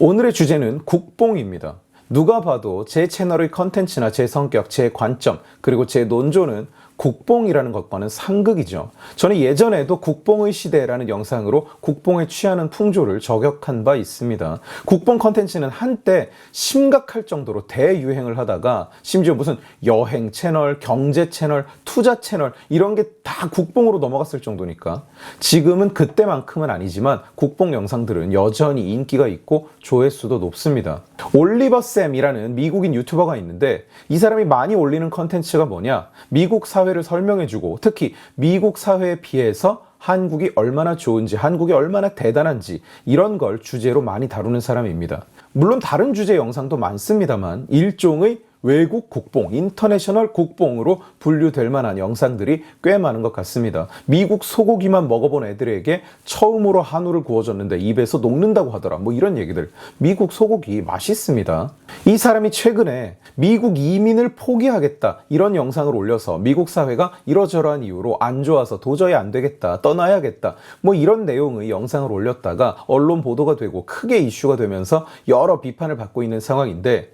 오늘의 주제는 국뽕입니다. 누가 봐도 제 채널의 컨텐츠나 제 성격, 제 관점, 그리고 제 논조는 국뽕이라는 것과는 상극이죠. 저는 예전에도 국뽕의 시대라는 영상으로 국뽕에 취하는 풍조를 저격한 바 있습니다. 국뽕 컨텐츠는 한때 심각할 정도로 대유행을 하다가 심지어 무슨 여행 채널, 경제 채널, 투자 채널 이런 게 다 국뽕으로 넘어갔을 정도니까 지금은 그때만큼은 아니지만 국뽕 영상들은 여전히 인기가 있고 조회수도 높습니다. 올리버 쌤이라는 미국인 유튜버가 있는데 이 사람이 많이 올리는 컨텐츠가 뭐냐? 미국 사회 를 설명해주고 특히 미국 사회에 비해서 한국이 얼마나 좋은지, 한국이 얼마나 대단한지 이런 걸 주제로 많이 다루는 사람입니다. 물론 다른 주제 영상도 많습니다만 일종의 외국 국뽕, 인터내셔널 국뽕으로 분류될 만한 영상들이 꽤 많은 것 같습니다. 미국 소고기만 먹어본 애들에게 처음으로 한우를 구워줬는데 입에서 녹는다고 하더라. 뭐 이런 얘기들. 미국 소고기 맛있습니다. 이 사람이 최근에 미국 이민을 포기하겠다. 이런 영상을 올려서 미국 사회가 이러저러한 이유로 안 좋아서 도저히 안 되겠다. 떠나야겠다. 뭐 이런 내용의 영상을 올렸다가 언론 보도가 되고 크게 이슈가 되면서 여러 비판을 받고 있는 상황인데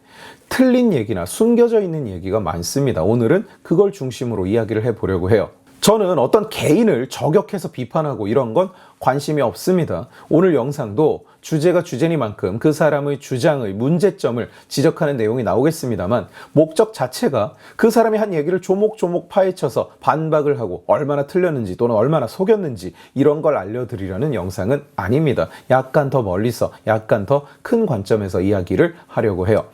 틀린 얘기나 숨겨져 있는 얘기가 많습니다. 오늘은 그걸 중심으로 이야기를 해보려고 해요. 저는 어떤 개인을 저격해서 비판하고 이런 건 관심이 없습니다. 오늘 영상도 주제가 주제니만큼 그 사람의 주장의 문제점을 지적하는 내용이 나오겠습니다만 목적 자체가 그 사람이 한 얘기를 조목조목 파헤쳐서 반박을 하고 얼마나 틀렸는지 또는 얼마나 속였는지 이런 걸 알려드리려는 영상은 아닙니다. 약간 더 멀리서 약간 더 큰 관점에서 이야기를 하려고 해요.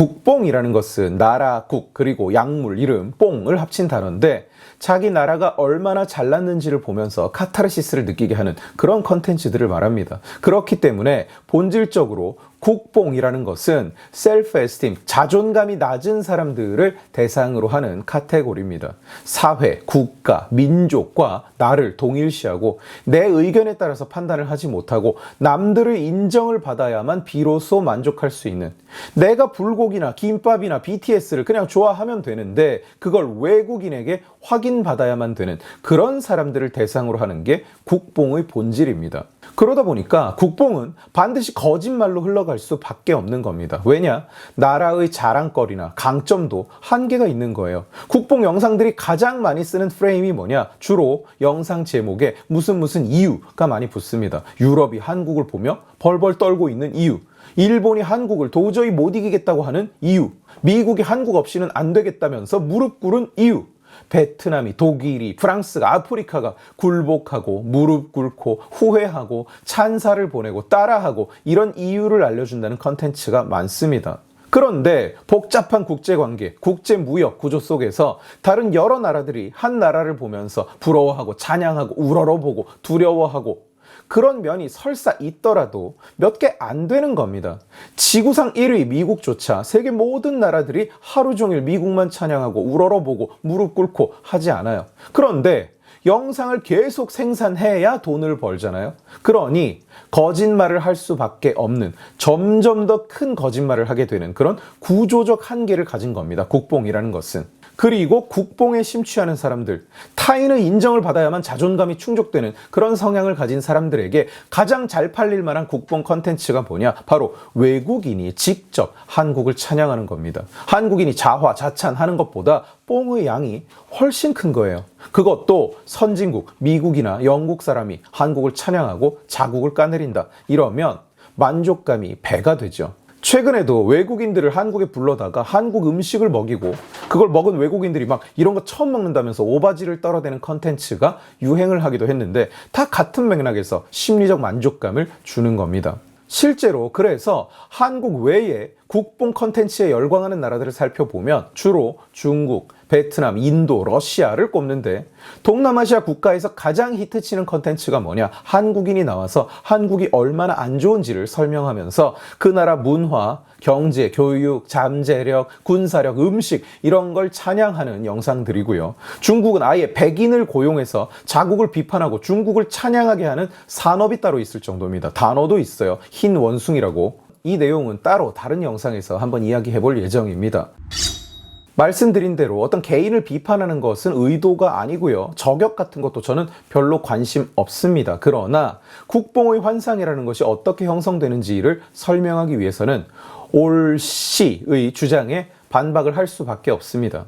국뽕이라는 것은 나라, 국, 그리고 약물, 이름, 뽕을 합친 단어인데 자기 나라가 얼마나 잘났는지를 보면서 카타르시스를 느끼게 하는 그런 컨텐츠들을 말합니다. 그렇기 때문에 본질적으로 국뽕이라는 것은 셀프 에스팀, 자존감이 낮은 사람들을 대상으로 하는 카테고리입니다. 사회, 국가, 민족과 나를 동일시하고 내 의견에 따라서 판단을 하지 못하고 남들의 인정을 받아야만 비로소 만족할 수 있는 내가 불고기나 김밥이나 BTS를 그냥 좋아하면 되는데 그걸 외국인에게 확인받아야만 되는 그런 사람들을 대상으로 하는 게 국뽕의 본질입니다. 그러다 보니까 국뽕은 반드시 거짓말로 흘러갈 수밖에 없는 겁니다. 왜냐? 나라의 자랑거리나 강점도 한계가 있는 거예요. 국뽕 영상들이 가장 많이 쓰는 프레임이 뭐냐? 주로 영상 제목에 무슨 무슨 이유가 많이 붙습니다. 유럽이 한국을 보며 벌벌 떨고 있는 이유. 일본이 한국을 도저히 못 이기겠다고 하는 이유. 미국이 한국 없이는 안 되겠다면서 무릎 꿇은 이유. 베트남이, 독일이, 프랑스가, 아프리카가 굴복하고 무릎 꿇고 후회하고 찬사를 보내고 따라하고 이런 이유를 알려준다는 컨텐츠가 많습니다. 그런데 복잡한 국제관계, 국제무역 구조 속에서 다른 여러 나라들이 한 나라를 보면서 부러워하고 찬양하고 우러러보고 두려워하고 그런 면이 설사 있더라도 몇 개 안 되는 겁니다. 지구상 1위 미국조차 세계 모든 나라들이 하루 종일 미국만 찬양하고 우러러보고 무릎 꿇고 하지 않아요. 그런데 영상을 계속 생산해야 돈을 벌잖아요. 그러니 거짓말을 할 수밖에 없는 점점 더 큰 거짓말을 하게 되는 그런 구조적 한계를 가진 겁니다. 국뽕이라는 것은. 그리고 국뽕에 심취하는 사람들, 타인의 인정을 받아야만 자존감이 충족되는 그런 성향을 가진 사람들에게 가장 잘 팔릴 만한 국뽕 컨텐츠가 뭐냐? 바로 외국인이 직접 한국을 찬양하는 겁니다. 한국인이 자화, 자찬하는 것보다 뽕의 양이 훨씬 큰 거예요. 그것도 선진국, 미국이나 영국 사람이 한국을 찬양하고 자국을 까내린다. 이러면 만족감이 배가 되죠. 최근에도 외국인들을 한국에 불러다가 한국 음식을 먹이고 그걸 먹은 외국인들이 막 이런 거 처음 먹는다면서 오바지를 떨어대는 컨텐츠가 유행을 하기도 했는데 다 같은 맥락에서 심리적 만족감을 주는 겁니다. 실제로 그래서 한국 외에 국뽕 컨텐츠에 열광하는 나라들을 살펴보면 주로 중국, 베트남, 인도, 러시아를 꼽는데 동남아시아 국가에서 가장 히트치는 컨텐츠가 뭐냐? 한국인이 나와서 한국이 얼마나 안 좋은지를 설명하면서 그 나라 문화, 경제, 교육, 잠재력, 군사력, 음식 이런 걸 찬양하는 영상들이고요. 중국은 아예 백인을 고용해서 자국을 비판하고 중국을 찬양하게 하는 산업이 따로 있을 정도입니다. 단어도 있어요. 흰 원숭이라고. 이 내용은 따로 다른 영상에서 한번 이야기해 볼 예정입니다. 말씀드린 대로 어떤 개인을 비판하는 것은 의도가 아니고요. 저격 같은 것도 저는 별로 관심 없습니다. 그러나 국뽕의 환상이라는 것이 어떻게 형성되는지를 설명하기 위해서는 올 씨의 주장에 반박을 할 수밖에 없습니다.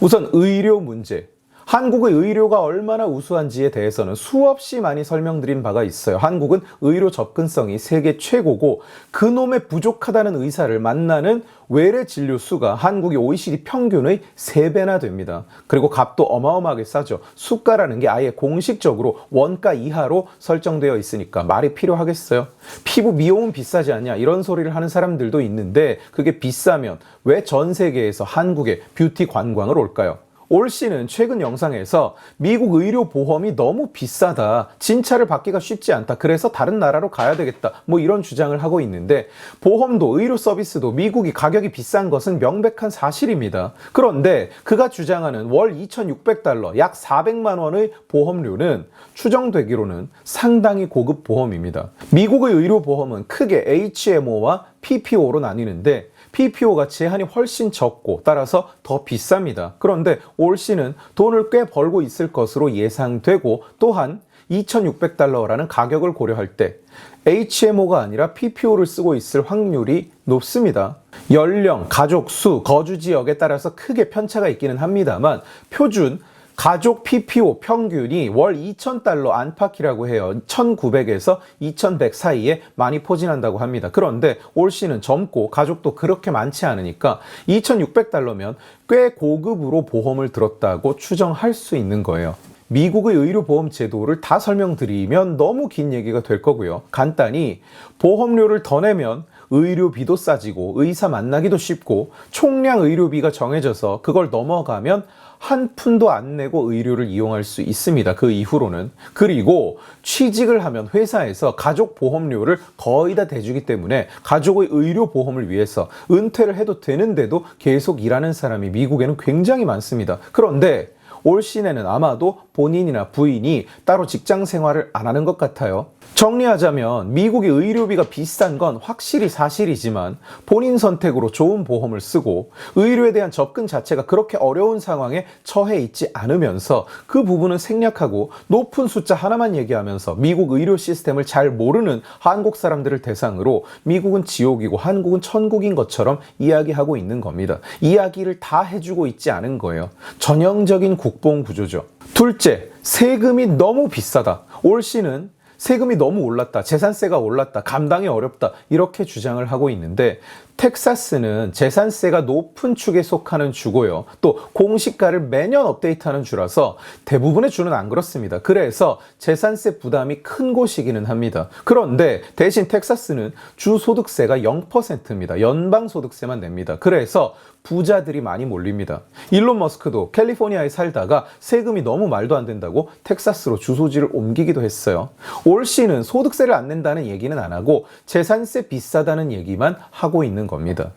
우선 의료 문제. 한국의 의료가 얼마나 우수한지에 대해서는 수없이 많이 설명드린 바가 있어요. 한국은 의료 접근성이 세계 최고고 그놈의 부족하다는 의사를 만나는 외래 진료 수가 한국의 OECD 평균의 3배나 됩니다. 그리고 값도 어마어마하게 싸죠. 수가라는 게 아예 공식적으로 원가 이하로 설정되어 있으니까 말이 필요하겠어요. 피부 미용은 비싸지 않냐 이런 소리를 하는 사람들도 있는데 그게 비싸면 왜 전 세계에서 한국에 뷰티 관광을 올까요? 올 씨는 최근 영상에서 미국 의료 보험이 너무 비싸다. 진찰을 받기가 쉽지 않다. 그래서 다른 나라로 가야 되겠다. 뭐 이런 주장을 하고 있는데 보험도 의료 서비스도 미국이 가격이 비싼 것은 명백한 사실입니다. 그런데 그가 주장하는 월 2,600달러, 약 400만 원의 보험료는 추정되기로는 상당히 고급 보험입니다. 미국의 의료 보험은 크게 HMO와 PPO로 나뉘는데 PPO가 제한이 훨씬 적고 따라서 더 비쌉니다. 그런데 올 씨는 돈을 꽤 벌고 있을 것으로 예상되고 또한 2,600달러라는 가격을 고려할 때 HMO가 아니라 PPO를 쓰고 있을 확률이 높습니다. 연령, 가족 수, 거주 지역에 따라서 크게 편차가 있기는 합니다만 표준 가족 PPO 평균이 월 2,000달러 안팎이라고 해요. 1,900에서 2,100 사이에 많이 포진한다고 합니다. 그런데 올 씨는 젊고 가족도 그렇게 많지 않으니까 2,600달러면 꽤 고급으로 보험을 들었다고 추정할 수 있는 거예요. 미국의 의료보험 제도를 다 설명드리면 너무 긴 얘기가 될 거고요. 간단히 보험료를 더 내면 의료비도 싸지고 의사 만나기도 쉽고 총량 의료비가 정해져서 그걸 넘어가면 한 푼도 안 내고 의료를 이용할 수 있습니다. 그 이후로는. 그리고 취직을 하면 회사에서 가족 보험료를 거의 다 대주기 때문에 가족의 의료 보험을 위해서 은퇴를 해도 되는데도 계속 일하는 사람이 미국에는 굉장히 많습니다. 그런데 올 시내는 아마도 본인이나 부인이 따로 직장 생활을 안 하는 것 같아요. 정리하자면 미국의 의료비가 비싼 건 확실히 사실이지만 본인 선택으로 좋은 보험을 쓰고 의료에 대한 접근 자체가 그렇게 어려운 상황에 처해 있지 않으면서 그 부분은 생략하고 높은 숫자 하나만 얘기하면서 미국 의료 시스템을 잘 모르는 한국 사람들을 대상으로 미국은 지옥이고 한국은 천국인 것처럼 이야기하고 있는 겁니다. 이야기를 다 해주고 있지 않은 거예요. 전형적인 국뽕 구조죠. 둘째, 세금이 너무 비싸다. 올 씨는 세금이 너무 올랐다. 재산세가 올랐다. 감당이 어렵다. 이렇게 주장을 하고 있는데 텍사스는 재산세가 높은 축에 속하는 주고요. 또 공시가를 매년 업데이트하는 주라서 대부분의 주는 안 그렇습니다. 그래서 재산세 부담이 큰 곳이기는 합니다. 그런데 대신 텍사스는 주소득세가 0%입니다. 연방 소득세만 냅니다. 그래서 부자들이 많이 몰립니다. 일론 머스크도 캘리포니아에 살다가 세금이 너무 말도 안 된다고 텍사스로 주소지를 옮기기도 했어요. 올 씨는 소득세를 안 낸다는 얘기는 안 하고 재산세 비싸다는 얘기만 하고 있는 겁니다.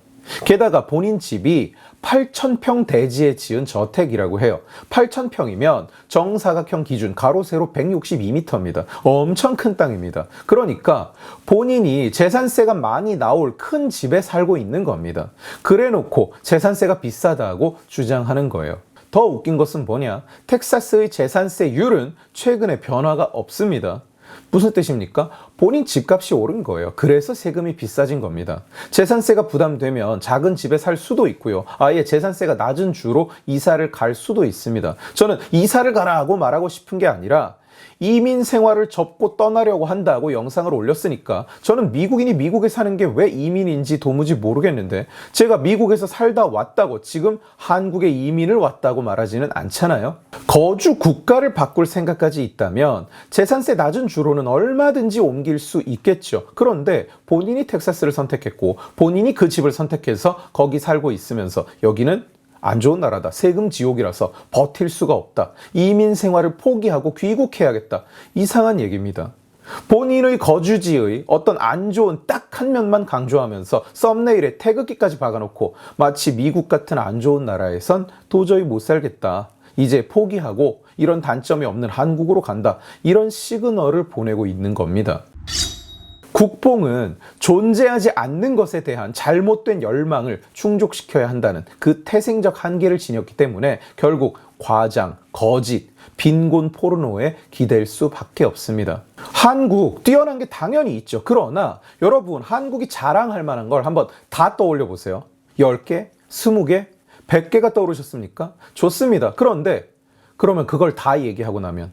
게다가 본인 집이 8,000평 대지에 지은 저택이라고 해요. 8,000평이면 정사각형 기준 가로 세로 162m입니다. 엄청 큰 땅입니다. 그러니까 본인이 재산세가 많이 나올 큰 집에 살고 있는 겁니다. 그래 놓고 재산세가 비싸다고 주장하는 거예요. 더 웃긴 것은 뭐냐? 텍사스의 재산세율은 최근에 변화가 없습니다. 무슨 뜻입니까? 본인 집값이 오른 거예요. 그래서 세금이 비싸진 겁니다. 재산세가 부담되면 작은 집에 살 수도 있고요. 아예 재산세가 낮은 주로 이사를 갈 수도 있습니다. 저는 이사를 가라 하고 말하고 싶은 게 아니라 이민 생활을 접고 떠나려고 한다고 영상을 올렸으니까 저는 미국인이 미국에 사는 게 왜 이민인지 도무지 모르겠는데 제가 미국에서 살다 왔다고 지금 한국에 이민을 왔다고 말하지는 않잖아요. 거주 국가를 바꿀 생각까지 있다면 재산세 낮은 주로는 얼마든지 옮길 수 있겠죠. 그런데 본인이 텍사스를 선택했고 본인이 그 집을 선택해서 거기 살고 있으면서 여기는 안 좋은 나라다. 세금 지옥이라서 버틸 수가 없다. 이민 생활을 포기하고 귀국해야겠다. 이상한 얘기입니다. 본인의 거주지의 어떤 안 좋은 딱 한 면만 강조하면서 썸네일에 태극기까지 박아놓고 마치 미국 같은 안 좋은 나라에선 도저히 못 살겠다. 이제 포기하고 이런 단점이 없는 한국으로 간다. 이런 시그널을 보내고 있는 겁니다. 국뽕은 존재하지 않는 것에 대한 잘못된 열망을 충족시켜야 한다는 그 태생적 한계를 지녔기 때문에 결국 과장, 거짓, 빈곤 포르노에 기댈 수밖에 없습니다. 한국 뛰어난 게 당연히 있죠. 그러나 여러분 한국이 자랑할 만한 걸 한번 다 떠올려 보세요. 10개, 20개, 100개가 떠오르셨습니까? 좋습니다. 그런데 그러면 그걸 다 얘기하고 나면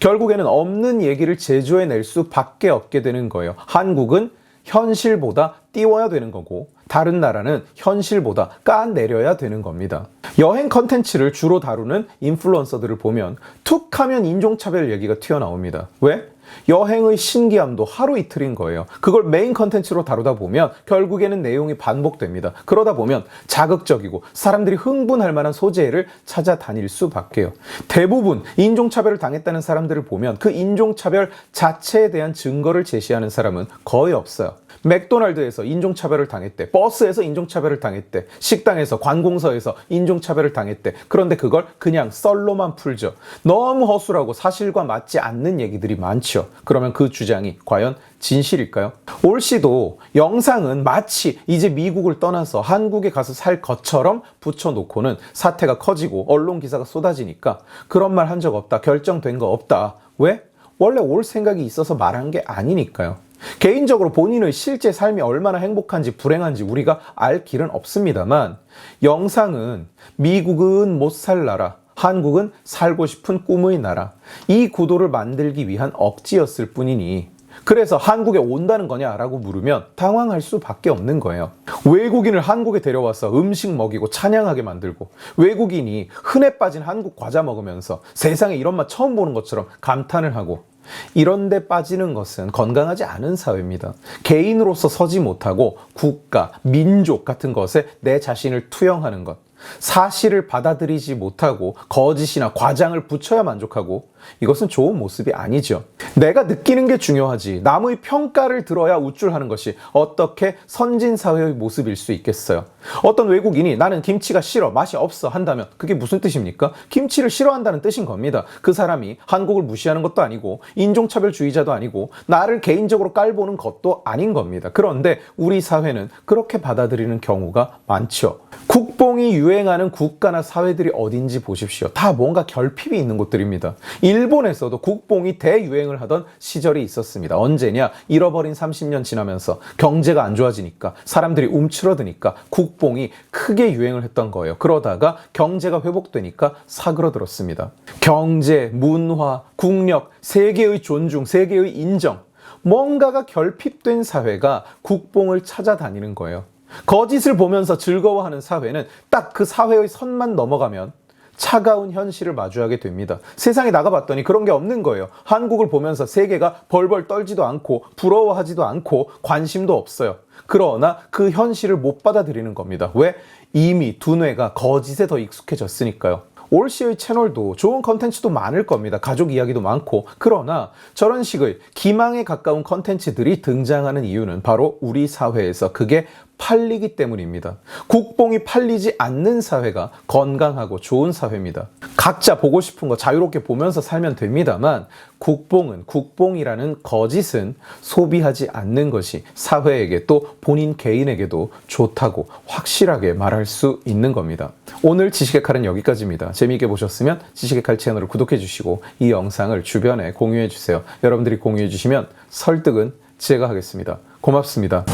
결국에는 없는 얘기를 제조해낼 수밖에 없게 되는 거예요. 한국은 현실보다 띄워야 되는 거고 다른 나라는 현실보다 까내려야 되는 겁니다. 여행 컨텐츠를 주로 다루는 인플루언서들을 보면 툭 하면 인종차별 얘기가 튀어나옵니다. 왜? 여행의 신기함도 하루 이틀인 거예요. 그걸 메인 컨텐츠로 다루다 보면 결국에는 내용이 반복됩니다. 그러다 보면 자극적이고 사람들이 흥분할 만한 소재를 찾아다닐 수밖에요. 대부분 인종차별을 당했다는 사람들을 보면 그 인종차별 자체에 대한 증거를 제시하는 사람은 거의 없어요. 맥도날드에서 인종차별을 당했대. 버스에서 인종차별을 당했대. 식당에서, 관공서에서 인종차별을 당했대. 그런데 그걸 그냥 썰로만 풀죠. 너무 허술하고 사실과 맞지 않는 얘기들이 많죠. 그러면 그 주장이 과연 진실일까요? 올 씨도 영상은 마치 이제 미국을 떠나서 한국에 가서 살 것처럼 붙여놓고는 사태가 커지고 언론 기사가 쏟아지니까 그런 말 한 적 없다. 결정된 거 없다. 왜? 원래 올 생각이 있어서 말한 게 아니니까요. 개인적으로 본인의 실제 삶이 얼마나 행복한지 불행한지 우리가 알 길은 없습니다만 영상은 미국은 못 살 나라, 한국은 살고 싶은 꿈의 나라 이 구도를 만들기 위한 억지였을 뿐이니 그래서 한국에 온다는 거냐라고 물으면 당황할 수밖에 없는 거예요. 외국인을 한국에 데려와서 음식 먹이고 찬양하게 만들고 외국인이 흔해 빠진 한국 과자 먹으면서 세상에 이런 맛 처음 보는 것처럼 감탄을 하고 이런 데 빠지는 것은 건강하지 않은 사회입니다. 개인으로서 서지 못하고 국가, 민족 같은 것에 내 자신을 투영하는 것. 사실을 받아들이지 못하고 거짓이나 과장을 붙여야 만족하고 이것은 좋은 모습이 아니죠. 내가 느끼는 게 중요하지. 남의 평가를 들어야 우쭐하는 것이 어떻게 선진 사회의 모습일 수 있겠어요. 어떤 외국인이 나는 김치가 싫어, 맛이 없어 한다면 그게 무슨 뜻입니까? 김치를 싫어한다는 뜻인 겁니다. 그 사람이 한국을 무시하는 것도 아니고 인종차별주의자도 아니고 나를 개인적으로 깔보는 것도 아닌 겁니다. 그런데 우리 사회는 그렇게 받아들이는 경우가 많죠. 국뽕이 유행하는 국가나 사회들이 어딘지 보십시오. 다 뭔가 결핍이 있는 곳들입니다. 일본에서도 국뽕이 대유행을 하던 시절이 있었습니다. 언제냐? 잃어버린 30년 지나면서 경제가 안 좋아지니까 사람들이 움츠러드니까 국뽕이 크게 유행을 했던 거예요. 그러다가 경제가 회복되니까 사그러들었습니다. 경제, 문화, 국력, 세계의 존중, 세계의 인정. 뭔가가 결핍된 사회가 국뽕을 찾아다니는 거예요. 거짓을 보면서 즐거워하는 사회는 딱 그 사회의 선만 넘어가면 차가운 현실을 마주하게 됩니다. 세상에 나가봤더니 그런 게 없는 거예요. 한국을 보면서 세계가 벌벌 떨지도 않고 부러워하지도 않고 관심도 없어요. 그러나 그 현실을 못 받아들이는 겁니다. 왜? 이미 두뇌가 거짓에 더 익숙해졌으니까요. 올 시의 채널도 좋은 컨텐츠도 많을 겁니다. 가족 이야기도 많고. 그러나 저런 식의 기망에 가까운 컨텐츠들이 등장하는 이유는 바로 우리 사회에서 그게 팔리기 때문입니다. 국뽕이 팔리지 않는 사회가 건강하고 좋은 사회입니다. 각자 보고 싶은 거 자유롭게 보면서 살면 됩니다만 국뽕은 국뽕이라는 거짓은 소비하지 않는 것이 사회에게 또 본인 개인에게도 좋다고 확실하게 말할 수 있는 겁니다. 오늘 지식의 칼은 여기까지입니다. 재미있게 보셨으면 지식의 칼 채널을 구독해 주시고 이 영상을 주변에 공유해 주세요. 여러분들이 공유해 주시면 설득은 제가 하겠습니다. 고맙습니다.